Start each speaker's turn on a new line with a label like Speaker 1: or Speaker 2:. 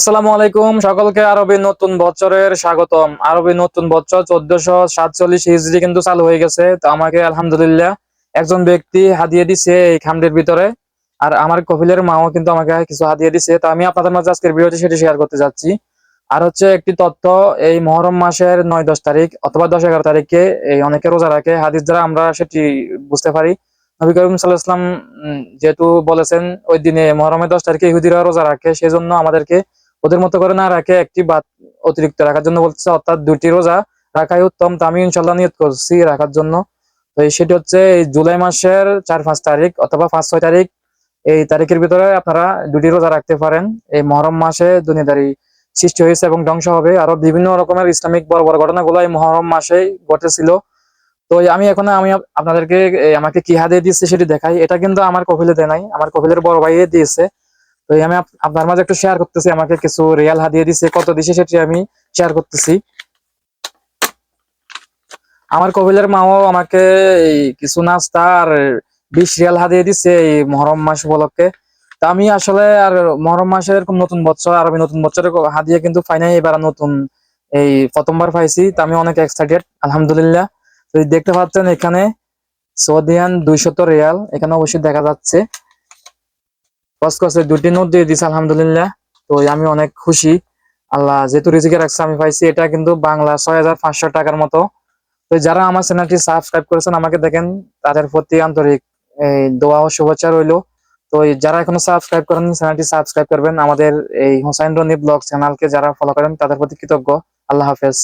Speaker 1: আসসালামু আলাইকুম, সকলকে আরবি নতুন বছরের স্বাগতম। আরবি নতুন বছর চোদ্দশো সাতচল্লিশ হিজড়ি কিন্তু চালু হয়ে গেছে। তো আমাকে আলহামদুলিল্লাহ একজন ব্যক্তি হাদিয়ে দিছে এই ভিতরে। আর আমার কপিলের মাও কিন্তু আমাকে কিছু হাদিয়ে দিছে। তো আমি আপনাদের মাঝে আজকের সেটি শেয়ার করতে যাচ্ছি। আর হচ্ছে একটি তথ্য, এই মহরম মাসের নয় দশ তারিখ অথবা দশ এগারো তারিখে এই অনেকে রোজা রাখে। হাদিস দ্বারা আমরা সেটি বুঝতে পারি। নবী করিম সাল্লাহ যেহেতু বলেছেন, ওই দিনে মহরমের দশ তারিখে ইহুদিরা রোজা রাখে সেই জন্য আমাদেরকে ওদের মতো করে না রাখে একটি বাদ অতিরিক্ত রাখার জন্য বলছে অর্থাৎ দুটি রোজা রাখাই উত্তম। তা আমি ইনশাল্লাহ নিয়ত করছি রাখার জন্য। তো সেটি হচ্ছে এই জুলাই মাসের চার পাঁচ তারিখ অথবা পাঁচ ছয় তারিখ, এই তারিখের ভিতরে আপনারা দুটি রোজা রাখতে পারেন। এই মহরম মাসে দুনিয়াদারি সৃষ্টি হয়েছে এবং ধ্বংস হবে। আরও বিভিন্ন রকমের ইসলামিক বড় বড় ঘটনাগুলো এই মহরম মাসে ঘটেছিল। তো আমি এখন আমি আপনাদেরকে আমাকে কি হাতে দিচ্ছে সেটি দেখাই। এটা কিন্তু আমার কপিলে দেয় নাই। আমার কপিলের বড় ভাইয়ে দিয়েছে। তো আমি আপনার মাঝে একটু শেয়ার করতেছি, আমাকে কিছু রিয়াল হাদিয়ে দিছে, কত দিছে সেটি আমি শেয়ার করতেছি। আমার কপিলের মাও আমাকে কিছু নাস্তা আর বিশ রিয়াল হাদিয়ে দিছে এই মহরম মাস উপলক্ষে। তা আমি আসলে আর মহরম মাসের এরকম নতুন বছর, আর আমি নতুন বছরের হাদিয়ে কিন্তু পাই নাই এবার নতুন এই প্রথমবার পাইছি, তা আমি অনেক এক্সাইটেড আলহামদুলিল্লাহ। দেখতে পাচ্ছেন এখানে সৌদিয়ান দুইশত রিয়াল এখানে অবশ্যই দেখা যাচ্ছে। কসকসে দুটি নোট দিয়ে দিছে, আলহামদুলিল্লাহ। তো আমি অনেক খুশি। আল্লাহ যেহেতু রিজিকে রাখছে, আমি পাইছি এটা কিন্তু বাংলা ছয় হাজার পাঁচশো টাকার মতো। তো যারা আমার চ্যানেলটি সাবস্ক্রাইব করেছেন, আমাকে দেখেন, তাদের প্রতি আন্তরিক, এই দোয়া ও শুভেচ্ছা রইল। তো যারা এখনও সাবস্ক্রাইব করেন চ্যানেলটি সাবস্ক্রাইব করবেন। আমাদের এই হোসাইন রনি ব্লগ চ্যানেলকে যারা ফলো করেন, তাদের প্রতি কৃতজ্ঞ। আল্লাহ হাফেজ।